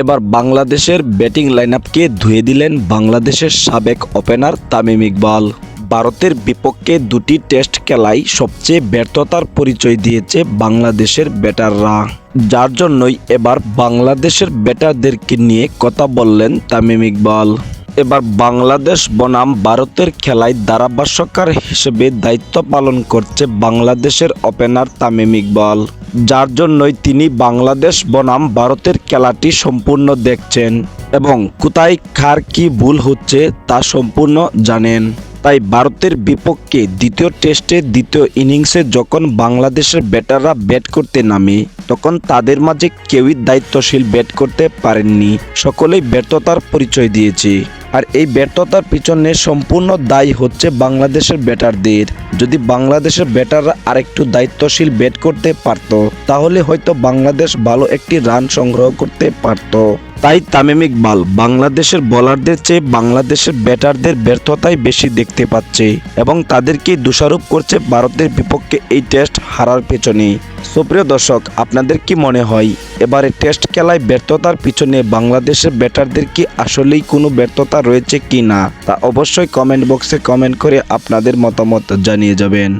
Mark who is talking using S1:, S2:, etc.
S1: এবার বাংলাদেশের batting line আপকে ধুয়ে দিলেন বাংলাদেশের সাবেক ওপেনার তামিম ইকবাল। ভারতের বিপক্ষে দুটি টেস্ট খেলায় সবচেয়ে ব্যর্থতার পরিচয় দিয়েছে বাংলাদেশের ব্যাটাররা। যার জন্যই এবার বাংলাদেশের ব্যাটারদেরকে নিয়ে কথা বললেন তামিম ইকবাল। এবার বাংলাদেশ বনাম ভারতের খেলায় ধারাভাষ্যকার হিসেবে দায়িত্ব পালন করছে বাংলাদেশের ওপেনার তামিম ইকবাল, যার জন্যই তিনি বাংলাদেশ বনাম ভারতের খেলাটি সম্পূর্ণ দেখছেন এবং কোথায় কার কি ভুল হচ্ছে তা সম্পূর্ণ জানেন। তাই ভারতের বিপক্ষে দ্বিতীয় টেস্টে দ্বিতীয় ইনিংসে যখন বাংলাদেশের ব্যাটাররা ব্যাট করতে নামে, তখন তাদের মাঝে কেউই দায়িত্বশীল ব্যাট করতে পারেননি। সকলেই ব্যর্থতার পরিচয় দিয়েছে। আর এই ব্যর্থতার পিছনে সম্পূর্ণ দায়ী হচ্ছে বাংলাদেশের ব্যাটারদের যদি বাংলাদেশের ব্যাটাররা আরেকটু দায়িত্বশীল ব্যাট করতে পারত, তাহলে হয়তো বাংলাদেশ ভালো একটি রান সংগ্রহ করতে পারত। তাই তামিম ইকবাল, বাংলাদেশের বোলারদের চেয়ে বাংলাদেশের ব্যাটারদের ব্যর্থতাই বেশি দেখতে পাচ্ছে এবং তাদেরকেই দোষারোপ করছে ভারতের বিপক্ষে এই টেস্ট হারার পেছনে। সুপ্রিয় দর্শক, আপনাদের কি মনে হয়, এবারে টেস্ট খেলায় ব্যর্থতার পিছনে বাংলাদেশের ব্যাটারদের কি আসলেই কোনো ব্যর্থতা রয়েছে কি না তা অবশ্যই কমেন্ট বক্সে কমেন্ট করে আপনাদের মতামত জানিয়ে যাবেন।